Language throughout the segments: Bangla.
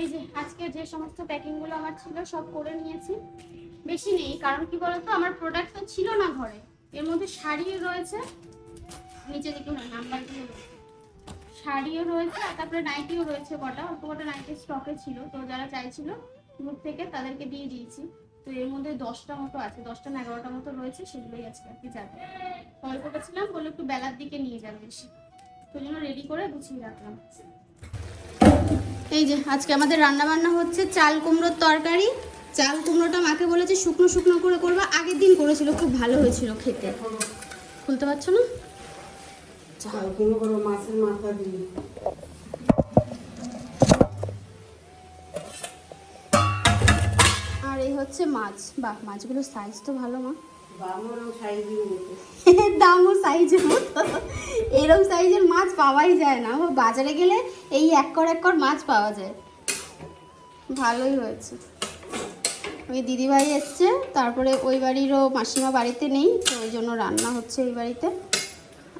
এই যে, আজকে যে সমস্ত প্যাকিংগুলো আমার ছিল, সব করে নিয়েছি। বেশি নেই, কারণ কি বলতো, আমার প্রোডাক্ট তো ছিল না ঘরে। এর মধ্যে শাড়ি রয়েছে। নিচে দিকে নাম্বারগুলো শাড়িও রয়েছে, আর তারপরে নাইটিও রয়েছে কটা। অল্প কটা নাইটি স্টকে ছিল। তো যারা চাইছিল গ্রুপ থেকে, তাদেরকে দিয়ে দিয়েছি। তো এর মধ্যে দশটা মতো আছে, দশটা না এগারোটা মতো রয়েছে, সেগুলোই আজকে আর কি যাবে কল করেছিলাম বলে একটু বেলার দিকে নিয়ে যাবে বেশি। তো জন্য রেডি করে গুছিয়ে রাখলাম। এই যে আজকে আমাদের রান্না বান্না হচ্ছে চাল কুমড়োর তরকারি। চাল কুমড়োটা মাকে বলেছে শুকনো শুকনো করে করবা আগের দিন করেছিল খুব ভালো হয়েছিল খেতে। খুলতে পারছ না? মাছের মাথা দিই আর এই হচ্ছে মাছ। বাহ মাছগুলোর সাইজ তো ভালো মা। দামও সাইজের মতো। এরকম সাইজের মাছ পাওয়াই যায় না। বাজারে গেলে এই এক কর এক কর মাছ পাওয়া যায়। ভালোই হয়েছে। ওই দিদিভাই এসছে, তারপরে ওই বাড়িরও মাসিমা বাড়িতে নেই, তো ওই জন্য রান্না হচ্ছে এই বাড়িতে।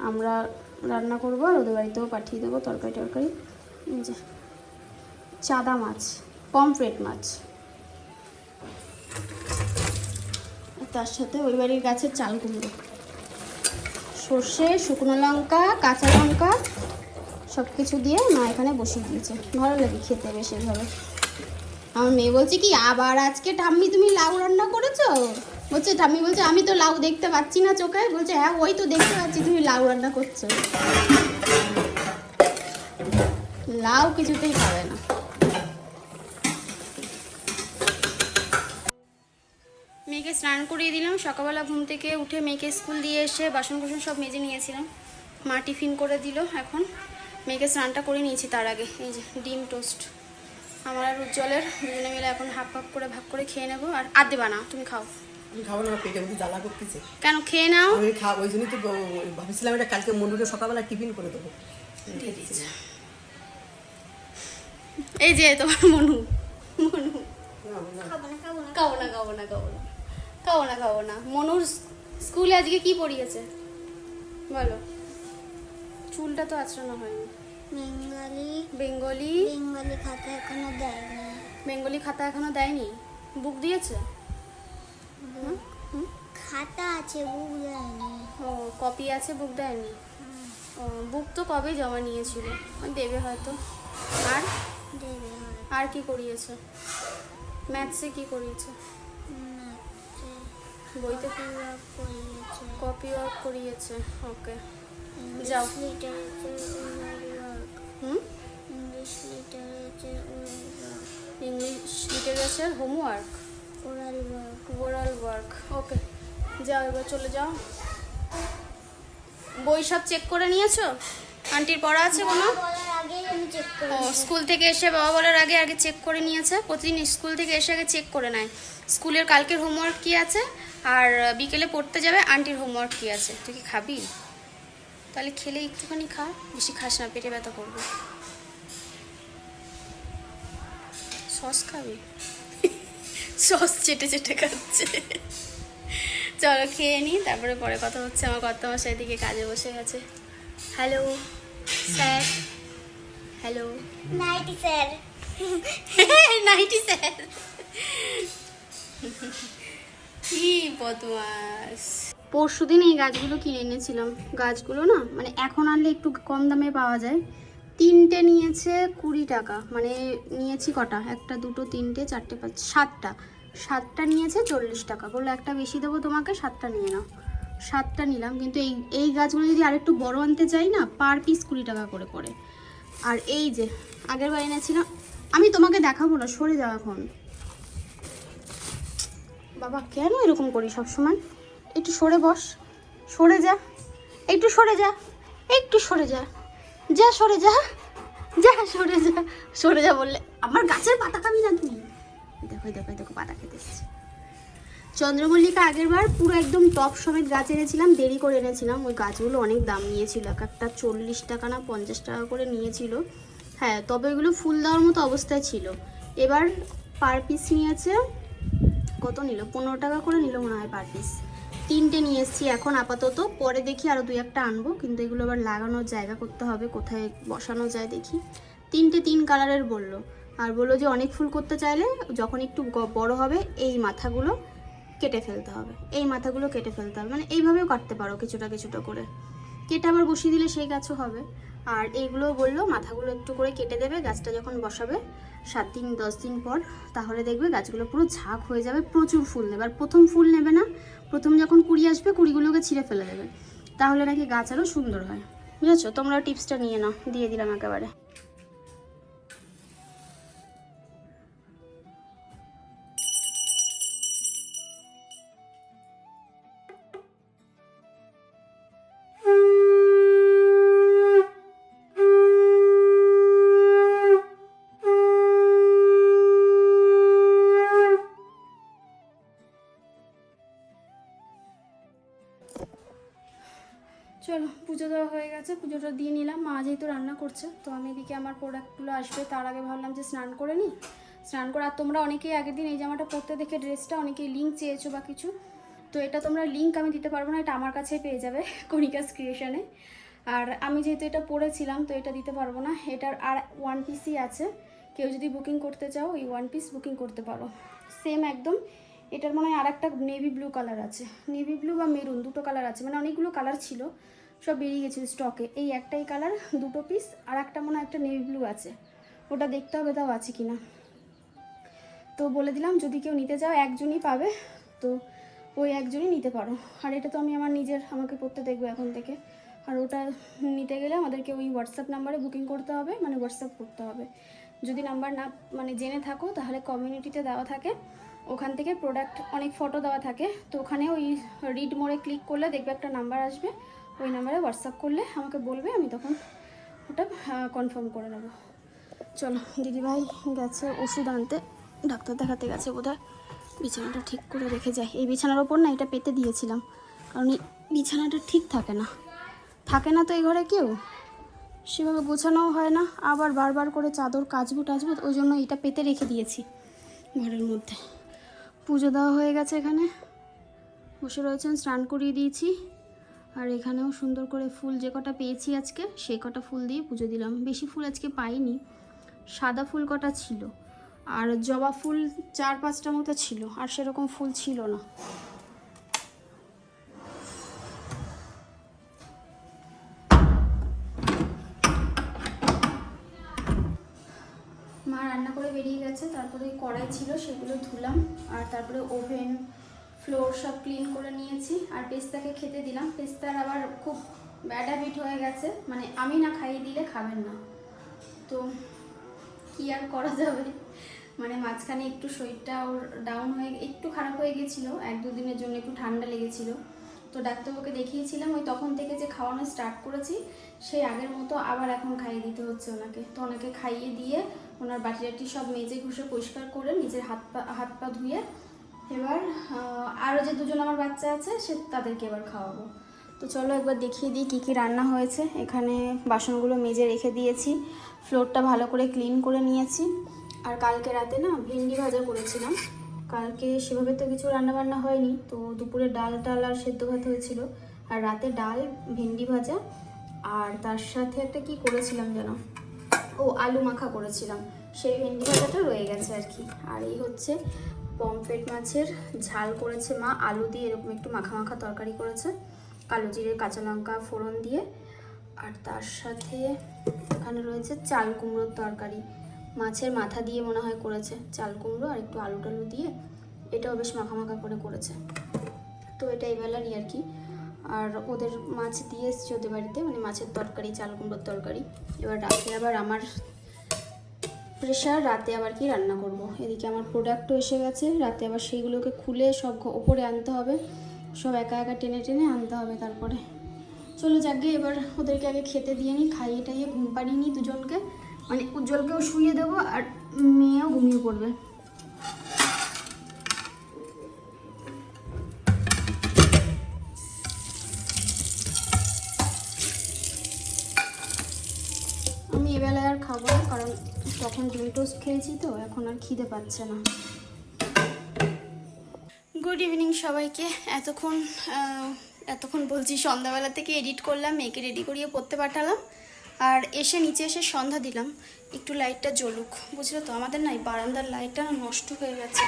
আমরা রান্না করব আর ওদের বাড়িতেও পাঠিয়ে দেবো তরকারি টরকারি চাদা মাছ, পমফ্রেট মাছ আর তার সাথে ওই বাড়ির গাছের চাল কুমড়ো। সর্ষে, শুকনো লঙ্কা, কাঁচা লঙ্কা সব কিছু দিয়ে মা এখানে বসিয়ে দিয়েছে। ভালো লাগে খেতে বেশ এভাবে। আমার মেয়ে বলছে কি, আবার আজকে ঠাম্মি তুমি লাউ রান্না করেছ? বলছে, ঠাম্মি বলছে, আমি তো লাউ দেখতে পাচ্ছি না চোখে। বলছে হ্যাঁ ওই তো দেখতে পাচ্ছি, তুমি লাউ রান্না করছ। লাউ কিছুতেই খাবে না। মেয়েকে স্নান করিয়ে দিলাম। সকালবেলা ঘুম থেকে উঠে মেয়েকে স্কুল দিয়ে এসে বাসন কুসন সব মেজে নিয়েছিলাম। মা টিফিন করে দিল এখন। মেয়েকে স্নানটা করে নিয়েছি তার আগে। এই যে ডিম টোস্ট। আমার আর উজ্জ্বলের দুজনে মিলে এখন হাফ হাফ করে ভাগ করে খেয়ে নেব। আর আর দেবা না তুমি খাও। আমি খাব না পেটে মধ্যে জ্বালা করতেছে। কেন খেয়ে নাও। আমি ওই জন্যই তো ভাবছিলাম এটা কালকে সকালবেলা টিফিন করে দেবো। এই যে তোমার মনু। মনু। খাব না খাব না খাব না খাব না। খাব না খাব না। মনুর স্কুলে আজকে কি পড়িয়েছে? বলো। চুলটা তো আঁচড়ানো হয়নি। বেঙ্গলি। বেঙ্গলি? বেঙ্গলি খাতা এখনও দেয়নি। বেঙ্গলি খাতা এখনও দেয়নি? বুক দিয়েছে? খাতা আছে বুক দেয়নি। ও কপি আছে বুক দেয়নি? ও বুক তো কবে জমা নিয়েছিল? দেবে হয়তো। আর? দেবে আর কি করিয়েছে? ম্যাথসে কি করিয়েছে? বইতে কপি ওয়ার্ক করিয়েছে? ওকে। যাও। হুম? English literature homework oral work oral work okay. যাও এবার চলে যাও। বই সব চেক করে নিয়েছো? আন্টির পড়া আছে কোনো? ও স্কুল থেকে এসে বাবা বলার আগে আগে চেক করে নিয়েছে। প্রতিদিন স্কুল থেকে এসে আগে চেক করে নেয়। স্কুলের কালকের হোমওয়ার্ক কি আছে? আর বিকেলে পড়তে যাবে আন্টির হোমওয়ার্ক কি আছে? তুই কি খাবি? তাহলে খেলে একটুখানি খা বেশি খাস না পেটে ব্যথা করবে। সস খাবি? সস চেটে চেটে খাচ্ছে। চলো খেয়ে নিই তারপরে পরে কথা হচ্ছে। আমার কর্তা মশাই দিকে কাজে বসে গেছে। Hello sir hello naughty sir naughty sir কি বদমাস। পরশু দিন এই গাছগুলো কিনে এনেছিলাম। গাছগুলো না মানে এখন আনলে একটু কম দামে পাওয়া যায়। তিনটে নিয়েছে কুড়ি টাকা মানে নিয়েছি কটা? একটা দুটো তিনটে চারটে পাঁচ সাতটা। সাতটা নিয়েছে চল্লিশ টাকা। বলল একটা বেশি দেবো তোমাকে সাতটা নিয়ে নাও। সাতটা নিলাম কিন্তু এই এই গাছগুলো যদি আরেকটু বড় আনতে চাই না পার পিস কুড়ি টাকা করে পড়ে। আর এই যে, আগের বার এনেছিলাম আমি তোমাকে দেখাবো না, সরে যাও এখন। বাবা, কেন এরকম করি সব সময় একটু সরে বস, সরে যা, একটু সরে যা, একটু সরে যা যা সরে যা যা সরে যা সরে যা বললে। আমার গাছের পাতা খাবি না তুমি দেখো দেখো দেখো, পাতা খেতে এসেছে। চন্দ্রমল্লিকা আগের বার পুরো একদম টপ সমেত গাছ এনেছিলাম, দেরি করে এনেছিলাম। ওই গাছগুলো অনেক দাম নিয়েছিল, এক একটা চল্লিশ টাকা না পঞ্চাশ টাকা করে নিয়েছিল। হ্যাঁ তবে এগুলো ফুল দেওয়ার মতো অবস্থায় ছিল। এবার পার পিস নিয়েছে, কত নিল? পনেরো টাকা করে নিল মনে হয় পার পিস তিনটে নিয়ে এসেছি এখন আপাতত। পরে দেখি আরও দুই একটা আনব, কিন্তু এগুলো আবার লাগানোর জায়গা করতে হবে, কোথায় বসানো যায় দেখি। তিনটে তিন কালারের বলল। আর বলল যে অনেক ফুল করতে চাইলে যখন একটু বড় হবে, এই মাথাগুলো কেটে ফেলতে হবে। এই মাথাগুলো কেটে ফেলতে হবে। মানে এইভাবেও কাটতে পারো কিছুটা কিছুটা করে। কেটে আবার বসিয়ে দিলে সেই গাছও হবে। আর এইগুলো বলল, মাথাগুলো একটু করে কেটে দেবে, গাছটা যখন বসাবে, সাত দিন, দশ দিন পর, তাহলে দেখবে গাছগুলো পুরো ঝাঁক হয়ে যাবে, প্রচুর ফুল নেবে। আর প্রথম ফুল নেবে না, প্রথম যখন কুড়ি আসবে, কুড়িগুলোকে ছিঁড়ে ফেলে দেবে। তাহলে নাকি গাছ আরও সুন্দর হয়। বুঝেছ? তোমরা টিপসটা নিয়ে নাও, দিয়ে দিলাম একেবারে। যেহেতু রান্না করছে, তো আমি এদিকে আমার প্রোডাক্টগুলো আসবে। তার আগে ভাবলাম যে স্নান করে নিই স্নান করে আর তোমরা অনেকেই আগের দিন এই জামাটা পরতে দেখে ড্রেসটা অনেকেই লিঙ্ক চেয়েছো বা কিছু। তো এটা তোমরা লিঙ্ক আমি দিতে পারব না, এটা আমার কাছেই পেয়ে যাবে কনিকাস ক্রিয়েশনে আর আমি যেহেতু এটা পরেছিলাম, তো এটা দিতে পারব না। এটার আর ওয়ান পিসই আছে। কেউ যদি বুকিং করতে চাও, এই ওয়ান পিস বুকিং করতে পারো। সেম একদম। এটার মনে হয় আর একটা নেভি ব্লু কালার আছে। নেভি ব্লু বা মেরুন দুটো কালার আছে। মানে অনেকগুলো কালার ছিল। সব বেরিয়ে গেছিল স্টকে এই একটাই কালার দুটো পিস আর একটা মনে একটা নেভি ব্লু আছে। ওটা দেখতে হবে তাও আছে কি না তো বলে দিলাম, যদি কেউ নিতে চাও, একজনই পাবে। তো ওই একজনই নিতে পারো। আর এটা তো আমি আমার নিজের, আমাকে করতে দেখব এখন থেকে। আর ওটা নিতে গেলে আমাদেরকে ওই হোয়াটসঅ্যাপ নাম্বারে বুকিং করতে হবে মানে হোয়াটসঅ্যাপ করতে হবে। যদি নাম্বার না মানে জেনে থাকো, তাহলে কমিউনিটিতে দেওয়া থাকে। ওখান থেকে প্রোডাক্ট অনেক ফটো দেওয়া থাকে। তো ওখানে ওই রিড মোড়ে ক্লিক করলে দেখবে একটা নাম্বার আসবে। ওই নাম্বারে হোয়াটসঅ্যাপ করলে আমাকে বলবে, আমি তখন ওটা কনফার্ম করে নেব। চলো, দিদিভাই গেছে ওষুধ আনতে। ডাক্তার দেখাতে গেছে বোধহয়। বিছানাটা ঠিক করে রেখে যায়। এই বিছানার ওপর না এটা পেতে দিয়েছিলাম। কারণ এই বিছানাটা ঠিক থাকে না। থাকে না তো এই ঘরে কেউ? সেভাবে গোছানোও হয় না। আবার বারবার করে চাদর কাচবো টাচবো ওই জন্য এটা পেতে রেখে দিয়েছি ঘরের মধ্যে। পুজো দেওয়া হয়ে গেছে এখানে। বসে রয়েছেন, স্নান করিয়ে দিয়েছি। আর এখানেও সুন্দর করে ফুল যে কটা পেয়েছি আজকে, সেই কটা ফুল দিয়ে পুজো দিলাম। বেশি ফুল আজকে পাইনি। সাদা ফুল কটা ছিল। আর জবা ফুল চার পাঁচটা মতো ছিল। আর সেরকম ফুল ছিল না। মা রান্না করে বেরিয়ে গেছে, তারপরে কড়াই ছিল, সেগুলো ধুলাম, আর তারপরে ওভেন, ফ্লোর সব ক্লিন করে নিয়েছি, আর পেস্তাকে খেতে দিলাম। পেস্তার আবার খুব ব্যাড হ্যাবিট হয়ে গেছে মানে আমি না খাইয়ে দিলে খাবেন না। তো কি আর করা যাবে? মানে মাঝখানে একটু শরীরটা ওর ডাউন হয়ে, একটু খারাপ হয়ে গেছিল, এক দু দিনের জন্য একটু ঠান্ডা লেগেছিল। তো ডাক্তারবাবুকে দেখিয়েছিলাম, ওই তখন থেকে যে খাওয়ানো স্টার্ট করেছি, সেই আগের মতো আবার এখন খাইয়ে দিতে হচ্ছে ওনাকে। তো ওনাকে খাইয়ে দিয়ে ওনার বাটি টাটি সব মেজে ঘুষে পরিষ্কার করে নিজের হাত পা হাত পা ধুয়ে এবার আরও যে দুজন আমার বাচ্চা আছে, সে তাদেরকে এবার খাওয়াবো। তো চলো একবার দেখিয়ে দিই কী কী রান্না হয়েছে। এখানে বাসনগুলো মেজে রেখে দিয়েছি ফ্লোরটা ভালো করে ক্লিন করে নিয়েছি। আর কালকে রাতে না ভেন্ডি ভাজা করেছিলাম। কালকে সেভাবে তো কিছু রান্না বান্না হয়নি, তো দুপুরে ডাল টাল আর সেদ্ধ ভাত হয়েছিল। আর রাতে ডাল, ভেন্ডি ভাজা, আর তার সাথে একটা কি করেছিলাম যেন? ও, আলু মাখা করেছিলাম। সেই ভেন্ডি ভাজাটা রয়ে গেছে আর কি। আর এই হচ্ছে পমফ্রেট মাছের ঝাল করেছে মা। আলু দিয়ে এরকম একটু মাখা মাখা তরকারি করেছে। কালো জিরে, কাঁচা লঙ্কা, ফোড়ন দিয়ে। আর তার সাথে এখানে রয়েছে চাল কুমড়োর তরকারি। মাছের মাথা দিয়ে মনে হয় করেছে। চাল কুমড়ো আর একটু আলু টালু দিয়ে এটাও বেশ মাখা করে করেছে। তো এটা এই বেলারই আর কি। আর ওদের মাছ দিয়ে এসছে ওদের বাড়িতে মানে মাছের তরকারি, চাল কুমড়োর তরকারি। এবার রাতে আবার আমার প্রেশার রাতে আবার কি রান্না করব। এদিকে আমার প্রোডাক্টও এসে গেছে, রাতে আবার সেইগুলোকে খুলে সব ওপরে আনতে হবে। সব একা একা টেনে টেনে আনতে হবে তারপরে। চলো যাকে এবার ওদেরকে আগে খেতে দিয়ে নিই খাইয়ে টাইয়ে ঘুম পাড়িয়ে নিই দুজনকে। মানে উজ্জ্বলকেও শুয়ে দেবো আর মেয়েও ঘুমিয়ে পড়বে। আমি এবেলায় আর খাব না, কারণ তখন ডিম টোস্ট খেয়েছি তো, এখন আর খিদে পাচ্ছে না। গুড ইভিনিং সবাইকে। এতক্ষণ এতক্ষণ বলছি, সন্ধ্যাবেলা থেকে এডিট করলাম, মেয়েকে রেডি করিয়ে পড়তে পাঠালাম। আর এসে নিচে এসে সন্ধ্যা দিলাম। একটু লাইটটা জ্বলুক। বুঝলে তো? আমাদের না এই বারান্দার লাইটটা নষ্ট হয়ে গেছে।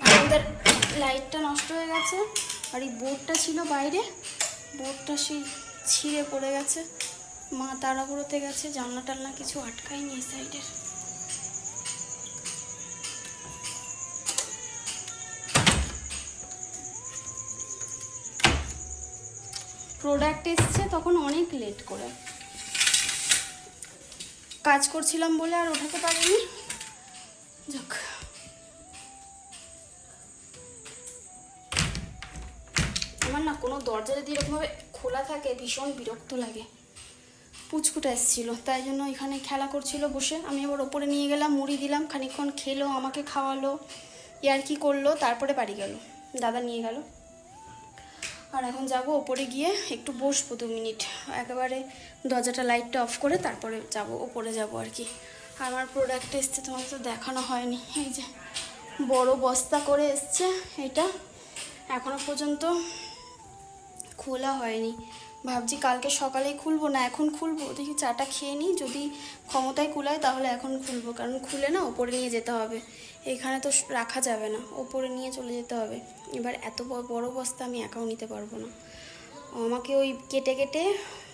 বারান্দার লাইটটা নষ্ট হয়ে গেছে। আর এই বোর্ডটা ছিল বাইরে। বোর্ডটা সেই ছিঁড়ে পড়ে গেছে। মা তাড়াহুড়োতে গেছে। জানলা টালনা কিছু আটকায়নি এই সাইডের প্রোডাক্ট এসছে তখন অনেক লেট করে। কাজ করছিলাম বলে আর ওঠাতে পারিনি। যাক। আমার না কোনো দরজা যদি এরকমভাবে খোলা থাকে, ভীষণ বিরক্ত লাগে। পুচকুটা এসেছিল, তাই জন্য এখানে খেলা করছিল বসে। আমি আবার ওপরে নিয়ে গেলাম, মুড়ি দিলাম, খানিকক্ষণ খেলো, আমাকে খাওয়ালো, ইয়ার কি করল, তারপরে বাড়ি গেল। দাদা নিয়ে গেল। আর এখন যাব ওপরে গিয়ে একটু বসবো দু মিনিট। একেবারে দরজাটা লাইটটা অফ করে তারপরে যাব, ওপরে যাব আর কি। আমার প্রোডাক্ট এসছে তোমার তো দেখানো হয়নি। এই যে বড় বস্তা করে এসছে, এটা এখনও পর্যন্ত খোলা হয়নি। ভাবছি কালকে সকালেই খুলবো। না, এখন খুলবো। দেখি চাটা খেয়ে নিই। যদি ক্ষমতায় কুলায়, তাহলে এখন খুলবো। কারণ খুলে না, ওপরে নিয়ে যেতে হবে। এখানে তো রাখা যাবে না, ওপরে নিয়ে চলে যেতে হবে। এবার এত বড় বস্তা আমি একাও নিতে পারব না। আমাকে ওই কেটে কেটে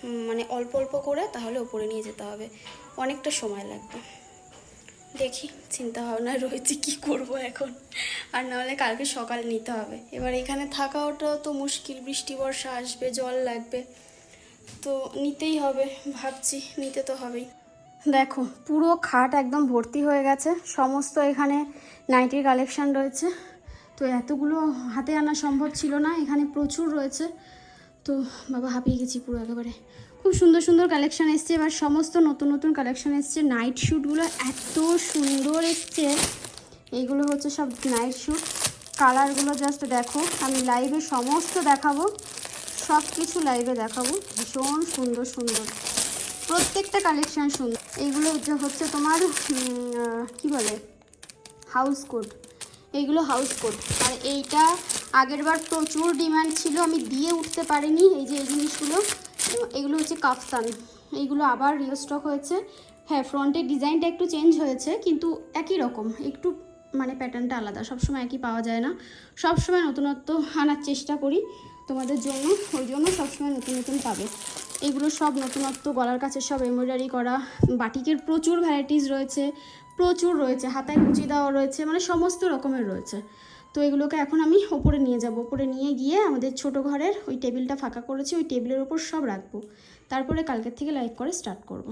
মানে অল্প অল্প করে তাহলে ওপরে নিয়ে যেতে হবে। অনেকটা সময় লাগবে। দেখি চিন্তা ভাবনা রয়েছে কি করব এখন। আর নাহলে কালকে সকাল নিতে হবে। এবার এখানে থাকা ওটা তো মুশকিল, বৃষ্টি, বর্ষা আসবে, জল লাগবে। তো নিতেই হবে, ভাবছি, নিতে তো হবেই। দেখো, পুরো খাট একদম ভর্তি হয়ে গেছে। সমস্ত এখানে নাইটির কালেকশন রয়েছে। তো এতগুলো হাতে আনা সম্ভব ছিল না, এখানে প্রচুর রয়েছে। তো বাবা হাঁপিয়ে গেছি পুরো একেবারে। খুব সুন্দর সুন্দর কালেকশান এসছে। এবার সমস্ত নতুন নতুন কালেকশন এসছে। নাইট শ্যুটগুলো এত সুন্দর এসছে। এইগুলো হচ্ছে সব নাইট শ্যুট কালারগুলো জাস্ট দেখো। আমি লাইভে সমস্ত দেখাবো। সব কিছু লাইভে দেখাবো। ভীষণ সুন্দর সুন্দর। প্রত্যেকটা কালেকশান সুন্দর। এইগুলো হচ্ছে তোমার কি বলে? হাউস কোট এইগুলো হাউস কোট আর এইটা আগের বার প্রচুর ডিমান্ড ছিল। আমি দিয়ে উঠতে পারিনি। এই যে এই জিনিসগুলো। এগুলো হচ্ছে কাফতান। এইগুলো আবার রিস্টক হয়েছে। হ্যাঁ ফ্রন্টের ডিজাইনটা একটু চেঞ্জ হয়েছে, কিন্তু একই রকম। একটু মানে প্যাটার্নটা আলাদা। সবসময় একই পাওয়া যায় না। সবসময় নতুনত্ব আনার চেষ্টা করি তোমাদের জন্য। ওই জন্য সবসময় নতুন নতুন পাবে। এগুলো সব নতুনত্ব, গলার কাছে সব এমব্রয়ডারি করা। বাটিকের প্রচুর ভ্যারাইটিস রয়েছে। প্রচুর রয়েছে। হাতায় কুচি দেওয়া রয়েছে। মানে সমস্ত রকমের রয়েছে। তো এগুলোকে এখন আমি ওপরে নিয়ে যাব। ওপরে নিয়ে গিয়ে আমাদের ছোট ঘরের ওই টেবিলটা ফাঁকা করেছি, ওই টেবিলের ওপর সব রাখব। তারপরে কালকের থেকে লাইভ করে স্টার্ট করব।